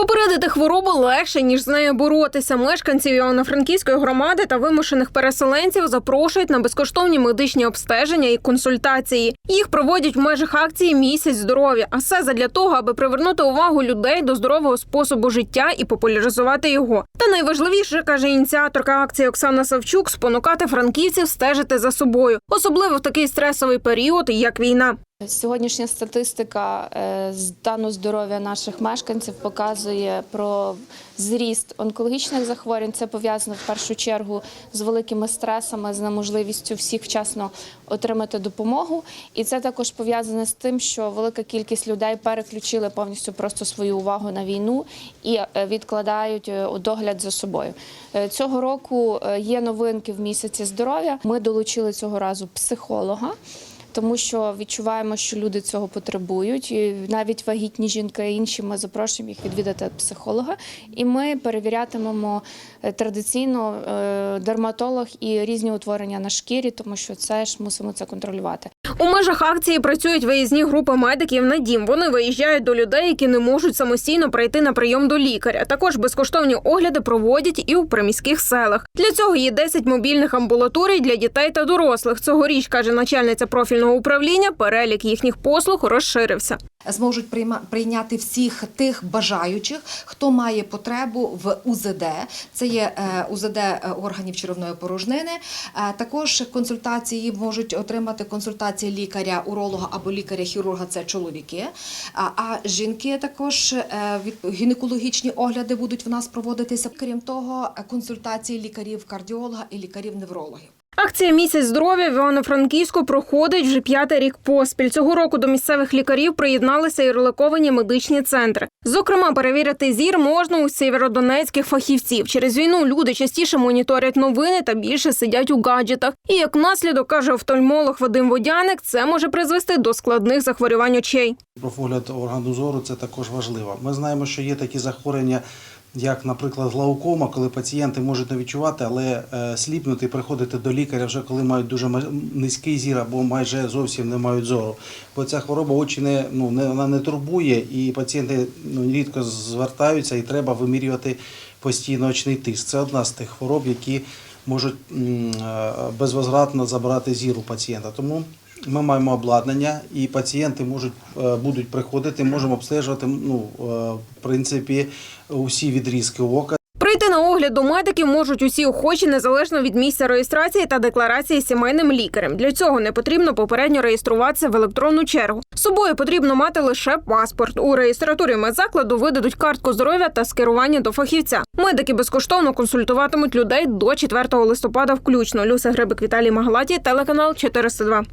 Попередити хворобу легше ніж з нею боротися. Мешканців Івано-Франківської громади та вимушених переселенців запрошують на безкоштовні медичні обстеження і консультації. Їх проводять в межах акції Місяць здоров'я. А все задля того, аби привернути увагу людей до здорового способу життя і популяризувати його. Та найважливіше каже ініціаторка акції Оксана Савчук спонукати франківців стежити за собою, особливо в такий стресовий період, як війна. Сьогоднішня статистика е, стану здоров'я наших мешканців показує про зріст онкологічних захворювань. Це пов'язано в першу чергу з великими стресами, з неможливістю всіх вчасно отримати допомогу. І це також пов'язане з тим, що велика кількість людей переключили повністю просто свою увагу на війну і е, відкладають е, догляд за собою. Цього року є новинки в місяці здоров'я. Ми долучили цього разу психолога тому що відчуваємо, що люди цього потребують. І навіть вагітні жінки і інші ми запрошуємо їх відвідати психолога. І ми перевірятимемо е, традиційно е, дерматолог і різні утворення на шкірі, тому що це ж мусимо це контролювати. У межах акції працюють виїзні групи медиків на дім. Вони виїжджають до людей, які не можуть самостійно прийти на прийом до лікаря. Також безкоштовні огляди проводять і у приміських селах. Для цього є 10 мобільних амбулаторій для дітей та дорослих. Цьогоріч каже начальниця профільного управління. Перелік їхніх послуг розширився. Зможуть прийняти всіх тих бажаючих, хто має потребу в УЗД. Це є е, УЗД е, органів черевної порожнини. Е, Також консультації можуть отримати консультації лікаря, уролога або лікаря-хірурга. Це чоловіки. А, жінки також гінекологічні огляди будуть в нас проводитися. Крім того, консультації лікарів кардіолога і лікарів неврологів. Акція Місяць здоров'я в Івано-Франківську проходить вже п'ятий рік поспіль. Цього року до місцевих лікарів приєдналися і релоковані медичні центри. Зокрема, перевірити зір можна у сєвєродонецьких фахівців. Через війну люди частіше моніторять новини та більше сидять у гаджетах. І як наслідок каже офтальмолог Вадим Водяник, це може призвести до складних захворювань очей. Профогляд органу зору це також важливо. Ми знаємо, що є такі захворювання, як, наприклад, глаукома, коли пацієнти можуть не відчувати, але е, сліпнути і приходити до лікаря вже коли мають дуже низький зір або майже зовсім не мають зору. Бо ця хвороба очі не, ну, не, вона не турбує, і пацієнти ну, рідко звертаються, і треба вимірювати постійно очний тиск. Це одна з тих хвороб, які можуть е, безвозвратно забрати зір у пацієнта. Тому ми маємо обладнання, і пацієнти можуть е, будуть приходити, можемо обстежувати ну, е, в принципі усі відрізки ока. Прийти на огляд до медиків можуть усі охочі незалежно від місця реєстрації та декларації сімейним лікарем. Для цього не потрібно попередньо реєструватися в електронну чергу. З собою потрібно мати лише паспорт. У реєстратурі медзакладу видадуть картку здоров'я та скерування до фахівця. Медики безкоштовно консультуватимуть людей до 4 листопада включно. Люся Гребик Віталій Магалаті, телеканал 402.